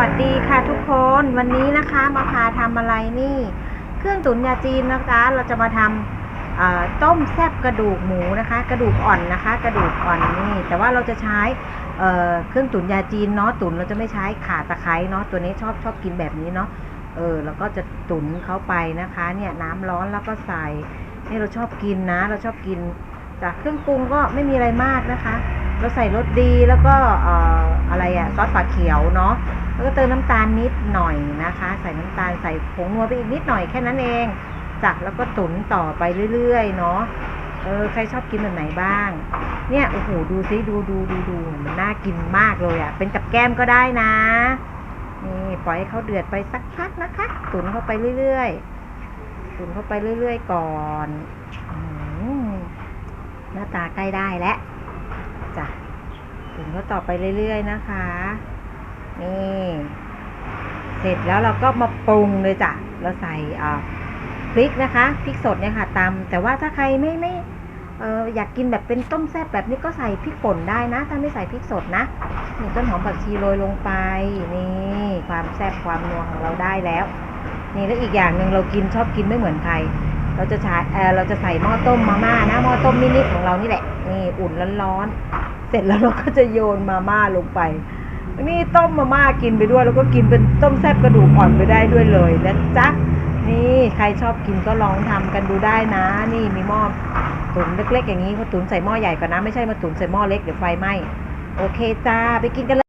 วัสดีค่ะทุกคนวันนี้นะคะมาพาทำอะไรนี่ เครื่องตุ๋นยาจีนนะคะเราจะมาทำต้มแซ่บกระดูกหมูนะคะ กระดูกอ่อนนะคะ กระดูกอ่อนนี่ แต่ว่าเราจะใช้เเครื่องตุ๋นยาจีนเนาะตุ๋นเราจะไม่ใช้ข่าตะไคร้เนาะตัวนี้ชอบชอบกินแบบนี้เนาะเออแล้วก็จะตุ๋นเข้าไปนะคะ เนี่ยน้ำร้อนแล้วก็ใส่นี่เราชอบกินนะ เราชอบกินจากเครื่องปรุงก็ไม่มีอะไรมากนะคะ เราใส่รสดีแล้วก็ออะไรอะซอสฝาเขียวเนาะแล้วก็เติมน้ำตาลนิดหน่อยนะคะ ใส่น้ำตาลใส่ผงนัวไปอีกนิดหน่อยแค่นั้นเองจักแล้วก็ตุ๋นต่อไปเรื่อยๆเนาะเออใครชอบกินแบบไหนบ้าง เนี่ยโอ้โหดูซิดูดูดูดูมันน่ากินมากเลยอะ่ะ เป็นกับแก้มก็ได้นะนี่ปล่อยให้เขาเดือดไปสักพักนะคะ ตุ๋นเข้าไปเรื่อยๆตุ๋นเข้าไปเรื่อยๆก่อนอหน้าตาใกล้ได้แล้ว จ้ะตุ๋นก็ต่อไปเรื่อยๆนะคะ นี่เสร็จแล้วเราก็มาปรุงเลยจ้ะ เราใส่อ่าพริกนะคะพริกสดเนี่ยค่ะตำแต่ว่าถ้าใครไม่ไม่เอออยากกินแบบเป็นต้มแซ่บแบบนี้ก็ใส่พริกป่นได้นะ ถ้าไม่ใส่พริกสดนะนี่ต้นหอมผักชีโรยลงไปนี่ความแซ่บความนัวของเราได้แล้ว นี่แล้วอีกอย่างหนึ่งเรากินชอบกินไม่เหมือนใคร เราจะใช้เออเราจะใส่หม้อต้มมาม่านะหม้อต้มมินิของเรานี่แหละนี่อุ่นร้อนๆเสร็จแล้วเราก็จะโยนมาม่าลงไปนี่ต้มมาม่ากินไปด้วย แล้วก็กินเป็นต้มแซ่บกระดูกอ่อนไปได้ด้วยเลยนะจ๊ะนี่ใครชอบกินก็ลองทำกันดูได้นะ นี่มีหม้อตุ๋นเล็กๆอย่างนี้เขาตุ๋นใส่หม้อใหญ่ก่อนนะ ไม่ใช่มาตุ๋นใส่หม้อเล็กเดี๋ยวไฟไหม้โอเคจ้าไปกินกันเลย